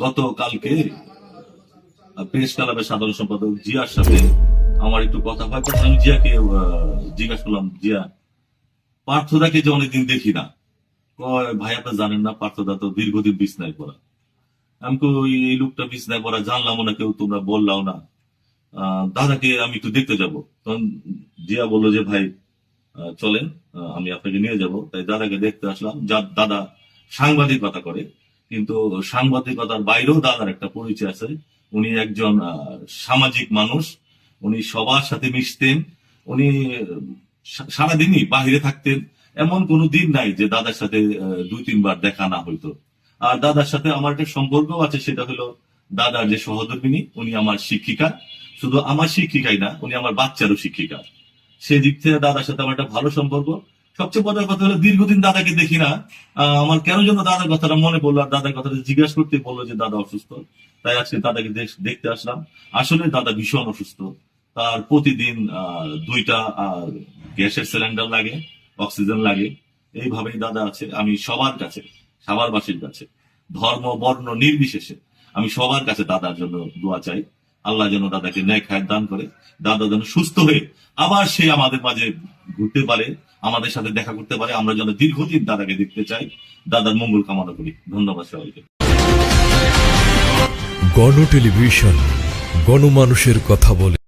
গতকালকে প্রেস ক্লাবের সাধারণ সম্পাদক জিয়ার সাথে আমার একটু কথা হয়। তখন আমি জিয়াকে জিজ্ঞাসা করলাম, জিয়া, পার্থদাকে যে অনেকদিন দেখি না। ভাই, আপনি জানেন না, পার্থদা তো দীর্ঘদিন বিছনায় পড়া। আমি এই লোকটা বিছনায় পড়া জানলাম না, কেউ তোমরা বললাম না। দাদাকে আমি একটু দেখতে যাব। তখন জিয়া বলল যে, ভাই চলেন আমি আপনাকে নিয়ে যাব। তাই দাদাকে দেখতে আসলাম। যার দাদা সাংবাদিকতা করে। কিন্তু সাংবাদিকতার বাইরেও দাদার একটা পরিচয় আছে। উনি একজন সামাজিক মানুষ। উনি সবার সাথে মিশতেন। উনি সারাদিনই বাহিরে থাকতেন। এমন কোনো দিন নাই যে দাদার সাথে দুই, তিনবার দেখা না হইতো। আর দাদার সাথে আমার একটা সম্পর্ক আছে, সেটা হলো দাদার যে সহধর্মিনী, উনি আমার শিক্ষিকা। শুধু আমার শিক্ষিকাই না, উনি আমার বাচ্চারও শিক্ষিকা। সেই দিক থেকে দাদার সাথে আমার একটা ভালো সম্পর্ক। সবচেয়ে বড় কথা হলো দীর্ঘদিন দাদাকে দেখি না। আমার কেন যেন দাদার কথাটা মনে পড়ল আর দাদার কথাটা জিজ্ঞাসা করতে বলল যে, দাদা অসুস্থ? তাই আজকে দাদাকে দেখতে আসলাম। আসলে দাদা ভীষণ অসুস্থ। তার প্রতিদিন দুইটা গ্যাসের সিলিন্ডার লাগে, অক্সিজেন লাগে। এইভাবেই দাদা আছে। আমি সবার কাছে সাভারবাসীর কাছে, ধর্ম, বর্ণ নির্বিশেষে আমি সবার কাছে দাদার জন্য দোয়া চাই। আল্লাহ যেন দাদাকে ন্যায় খায় দান করে, দাদা যেন সুস্থ হয়ে আবার সে আমাদের মাঝে ঘুরতে পারে, আমাদের সাথে দেখা করতে পারে, আমরা যেন দীর্ঘদিন দাদাকে দেখতে চাই। দাদার মঙ্গল কামনা করি। ধন্যবাদ সবাইকে। গণ টেলিভিশন, গণমানুষের কথা বলে।